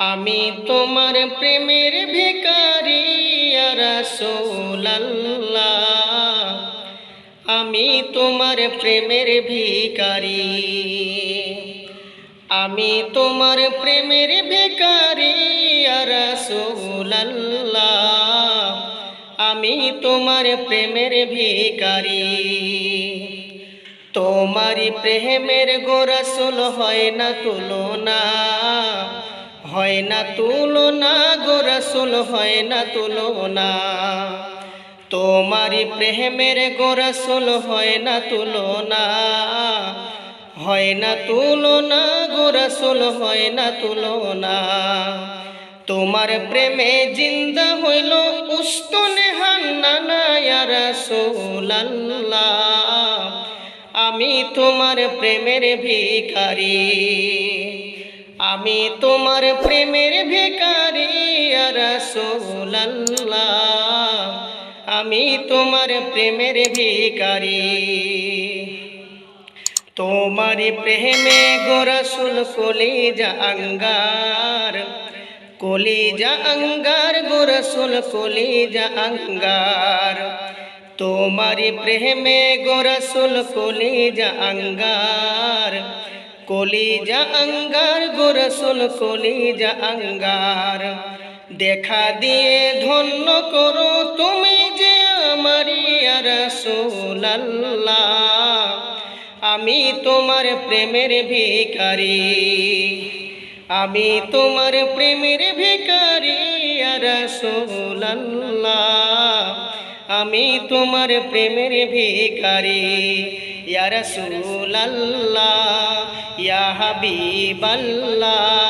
আমি তোমার প্রেমের ভিকারি রসোল্লাহ আমি তোমার প্রেমের ভিকারি আমি তোমার প্রেমের ভিকারি রসোল্লাহ আমি তোমার প্রেমের ভিকারি তোমারি প্রেমের গোরসুল হয় না তুলনা। হয় না তুলনা গোরসুল হয় না তুলনা। তোমারি প্রেমের গোরসুল হয় না তুলনা। হয় না তুলনা গোরসুল হয় না তুলনা। তোমার প্রেমে জিন্দা হইল উস্তনে আমি তোমার প্রেমের ভিখারি। আমি তোমার প্রেমের ভিখারি রসুল্লাহ আমি তোমার প্রেমের ভিখারি। তোমার প্রেমে গোরসুল কলিজা অঙ্গার কলিজা অঙ্গার গোরসুল কলিজা অঙ্গার তোমারি প্রেমে গোরসুল কলিজা অঙ্গার কলিজা অঙ্গার গোরসুল কলিজা অঙ্গার দেখা দিয়ে ধন্য করো তুমি যে আমারি রসুল্লাহ আমি তোমার প্রেমের ভিকারি আমি তোমার প্রেমের ভিকারি রসুল্লাহ আমি তোমার প্রেমের ভিকারি রসুল্লাহ ইয়া হাবিবাল্লাহ।